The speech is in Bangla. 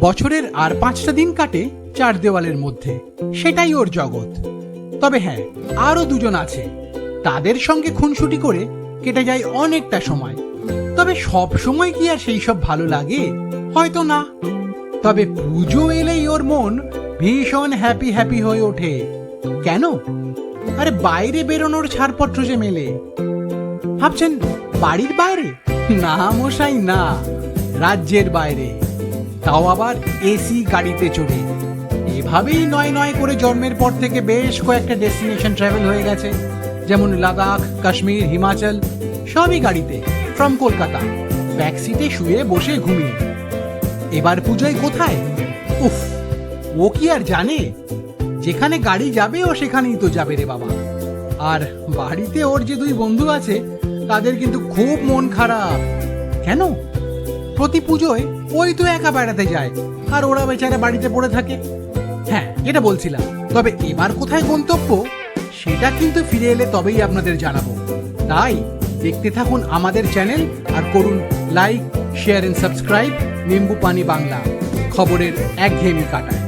বছরের আর পাঁচটা দিন কাটে চার দেওয়ালের মধ্যে। সেটাই ওর জগৎ। তবে হ্যাঁ আরও দুজন আছে। তাদের সঙ্গে খুনসুটি করে কেটে যায় অনেকটা সময়। তবে সব সময় কি আর সেই সব ভালো লাগে? হয়তো না। তবে পুজো এলেই ওর মন ভীষণ হ্যাপি হ্যাপি হয়ে ওঠে। কেন? আরে বাইরে বেরোনোর ছাড়পত্র যে মেলে। ভাবছেন, বাড়ির বাইরে? না মশাই, না। রাজ্যের বাইরে। তাও আবার এসি গাড়িতে চড়ে। এভাবেই নয় নয় করে জন্মের পর থেকে বেশ কয়েকটা ডেস্টিনেশন ট্রাভেল হয়ে গেছে। যেমন লাদাখ, কাশ্মীর, হিমাচল, সবই গাড়িতে ফ্রম কলকাতা। ব্যাক সিটে শুয়ে বসে ঘুমিয়ে। এবার পুজোয় কোথায়? উফ, ও কি আর জানে? যেখানে গাড়ি যাবে ও সেখানেই তো যাবে রে বাবা। আর বাড়িতে ওর যে দুই বন্ধু আছে, তাদের কিন্তু খুব মন খারাপ। কেন? প্রতি পুজোয় ওই তো একা বেড়াতে যায়, আর ওরা বেচারা বাড়িতে পড়ে থাকে। হ্যাঁ এটা বলছিলাম। তবে এবার কোথায় গন্তব্য, সেটা কিন্তু ফিরে এলে তবেই আপনাদের জানাব। তাই দেখতে থাকুন আমাদের চ্যানেল আর করুন like, share and subscribe Nimbu Pani Bangla. খবরের একঘেয়েমি কাটায়।